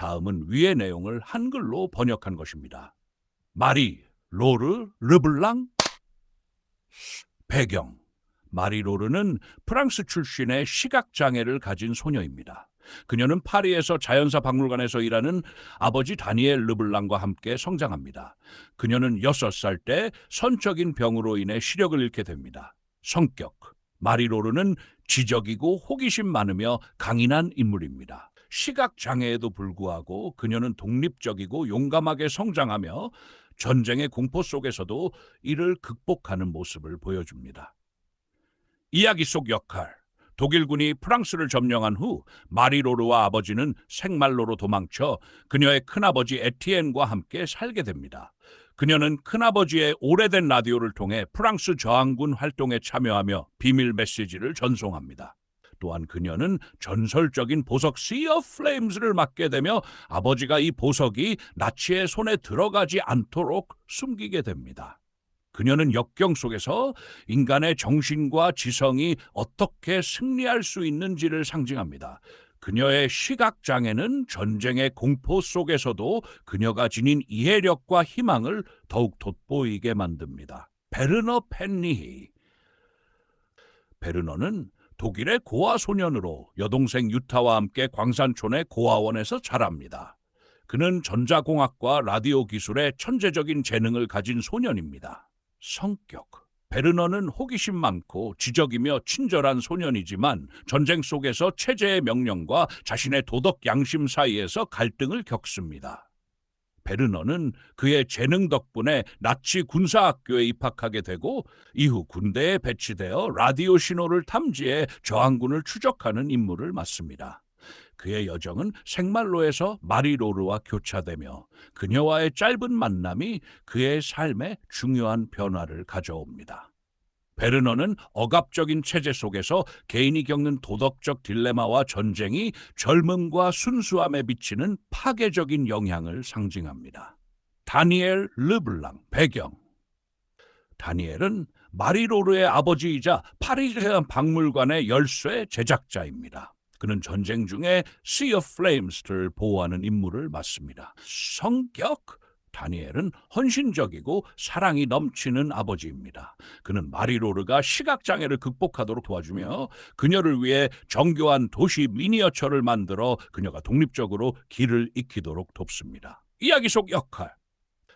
다음은 위의 내용을 한글로 번역한 것입니다. 마리 로르 르블랑 배경 마리 로르는 프랑스 출신의 시각 장애를 가진 소녀입니다. 그녀는 파리에서 자연사 박물관에서 일하는 아버지 다니엘 르블랑과 함께 성장합니다. 그녀는 6살 때 선적인 병으로 인해 시력을 잃게 됩니다. 성격 마리 로르는 지적이고 호기심 많으며 강인한 인물입니다. 시각 장애에도 불구하고 그녀는 독립적이고 용감하게 성장하며 전쟁의 공포 속에서도 이를 극복하는 모습을 보여줍니다. 이야기 속 역할 독일군이 프랑스를 점령한 후 마리로르와 아버지는 생말로로 도망쳐 그녀의 큰아버지 에티엔과 함께 살게 됩니다. 그녀는 큰아버지의 오래된 라디오를 통해 프랑스 저항군 활동에 참여하며 비밀 메시지를 전송합니다. 또한 그녀는 전설적인 보석 Sea of Flames를 맡게 되며 아버지가 이 보석이 나치의 손에 들어가지 않도록 숨기게 됩니다. 그녀는 역경 속에서 인간의 정신과 지성이 어떻게 승리할 수 있는지를 상징합니다. 그녀의 시각장애는 전쟁의 공포 속에서도 그녀가 지닌 이해력과 희망을 더욱 돋보이게 만듭니다. 베르너 펜니히 베르너는 독일의 고아 소년으로 여동생 유타와 함께 광산촌의 고아원에서 자랍니다. 그는 전자공학과 라디오 기술에 천재적인 재능을 가진 소년입니다. 성격 베르너는 호기심 많고 지적이며 친절한 소년이지만 전쟁 속에서 체제의 명령과 자신의 도덕 양심 사이에서 갈등을 겪습니다. 베르너는 그의 재능 덕분에 나치 군사학교에 입학하게 되고 이후 군대에 배치되어 라디오 신호를 탐지해 저항군을 추적하는 임무를 맡습니다. 그의 여정은 생말로에서 마리로르와 교차되며 그녀와의 짧은 만남이 그의 삶에 중요한 변화를 가져옵니다. 베르너는 억압적인 체제 속에서 개인이 겪는 도덕적 딜레마와 전쟁이 젊음과 순수함에 미치는 파괴적인 영향을 상징합니다. 다니엘 르블랑 배경 다니엘은 마리로르의 아버지이자 파리 해안 박물관의 열쇠 제작자입니다. 그는 전쟁 중에 Sea of Flames를 보호하는 임무를 맡습니다. 성격 다니엘은 헌신적이고 사랑이 넘치는 아버지입니다. 그는 마리로르가 시각장애를 극복하도록 도와주며 그녀를 위해 정교한 도시 미니어처를 만들어 그녀가 독립적으로 길을 익히도록 돕습니다. 이야기 속 역할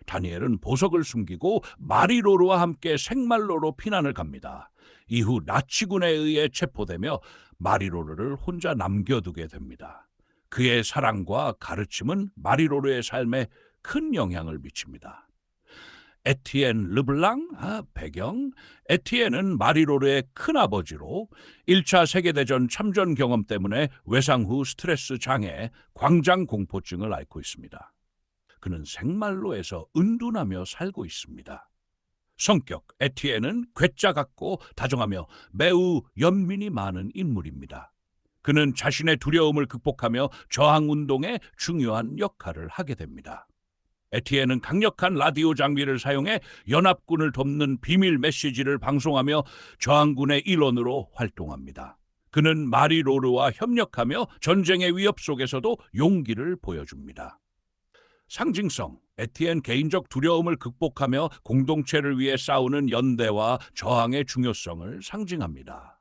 다니엘은 보석을 숨기고 마리로르와 함께 생말로로 피난을 갑니다. 이후 나치군에 의해 체포되며 마리로르를 혼자 남겨두게 됩니다. 그의 사랑과 가르침은 마리로르의 삶에 큰 영향을 미칩니다. 에티엔 르블랑 아, 배경 에티엔은 마리로르의 큰아버지로 1차 세계대전 참전 경험 때문에 외상 후 스트레스 장애, 광장 공포증을 앓고 있습니다. 그는 생말로에서 은둔하며 살고 있습니다. 성격 에티엔은 괴짜 같고 다정하며 매우 연민이 많은 인물입니다. 그는 자신의 두려움을 극복하며 저항 운동에 중요한 역할을 하게 됩니다. 에티엔은 강력한 라디오 장비를 사용해 연합군을 돕는 비밀 메시지를 방송하며 저항군의 일원으로 활동합니다. 그는 마리 로르와 협력하며 전쟁의 위협 속에서도 용기를 보여줍니다. 상징성 에티엔 개인적 두려움을 극복하며 공동체를 위해 싸우는 연대와 저항의 중요성을 상징합니다.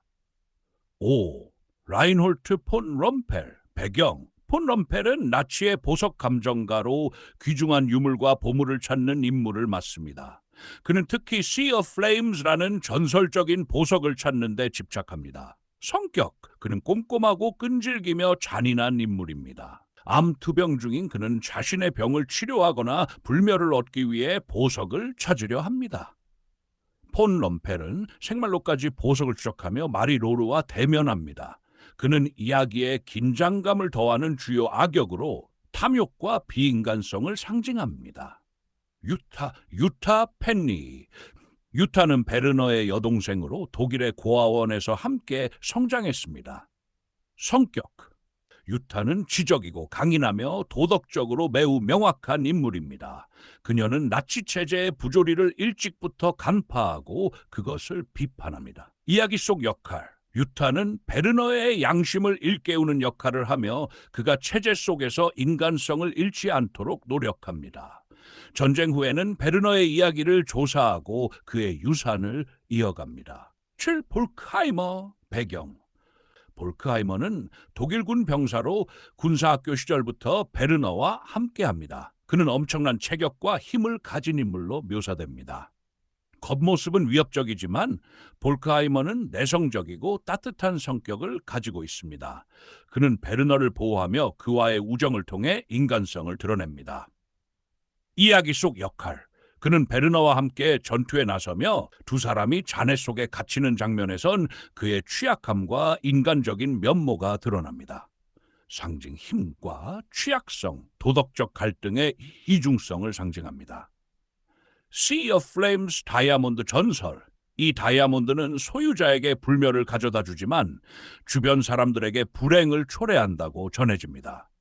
5. 라인홀트 폰 럼펠 배경 폰 럼펠은 나치의 보석 감정가로 귀중한 유물과 보물을 찾는 임무를 맡습니다. 그는 특히 Sea of Flames라는 전설적인 보석을 찾는 데 집착합니다. 성격 그는 꼼꼼하고 끈질기며 잔인한 인물입니다. 암 투병 중인 그는 자신의 병을 치료하거나 불멸을 얻기 위해 보석을 찾으려 합니다. 폰 럼펠은 생말로까지 보석을 추적하며 마리 로르와 대면합니다. 그는 이야기에 긴장감을 더하는 주요 악역으로 탐욕과 비인간성을 상징합니다. 유타, 유타 펜니. 유타는 베르너의 여동생으로 독일의 고아원에서 함께 성장했습니다. 성격. 유타는 지적이고 강인하며 도덕적으로 매우 명확한 인물입니다. 그녀는 나치 체제의 부조리를 일찍부터 간파하고 그것을 비판합니다. 이야기 속 역할. 유타는 베르너의 양심을 일깨우는 역할을 하며 그가 체제 속에서 인간성을 잃지 않도록 노력합니다. 전쟁 후에는 베르너의 이야기를 조사하고 그의 유산을 이어갑니다. 7. 볼크하이머 배경 볼크하이머는 독일군 병사로 군사학교 시절부터 베르너와 함께합니다. 그는 엄청난 체격과 힘을 가진 인물로 묘사됩니다. 겉모습은 위협적이지만 볼크하이머는 내성적이고 따뜻한 성격을 가지고 있습니다. 그는 베르너를 보호하며 그와의 우정을 통해 인간성을 드러냅니다. 이야기 속 역할. 그는 베르너와 함께 전투에 나서며 두 사람이 잔해 속에 갇히는 장면에선 그의 취약함과 인간적인 면모가 드러납니다. 상징 힘과 취약성, 도덕적 갈등의 이중성을 상징합니다. Sea of Flames 다이아몬드 전설. 이 다이아몬드는 소유자에게 불멸을 가져다 주지만 주변 사람들에게 불행을 초래한다고 전해집니다.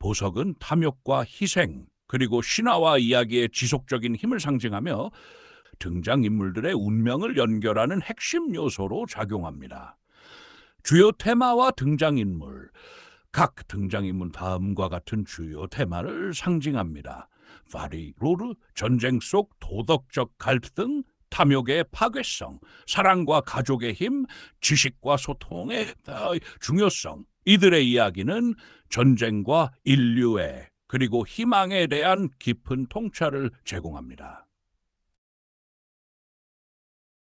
보석은 탐욕과 희생, 그리고 신화와 이야기의 지속적인 힘을 상징하며 등장인물들의 운명을 연결하는 핵심 요소로 작용합니다. 주요 테마와 등장인물, 각 등장인물 다음과 같은 주요 테마를 상징합니다. 파리, 로르, 전쟁 속 도덕적 갈등, 탐욕의 파괴성, 사랑과 가족의 힘, 지식과 소통의 어, 중요성. 이들의 이야기는 전쟁과 인류의 그리고 희망에 대한 깊은 통찰을 제공합니다.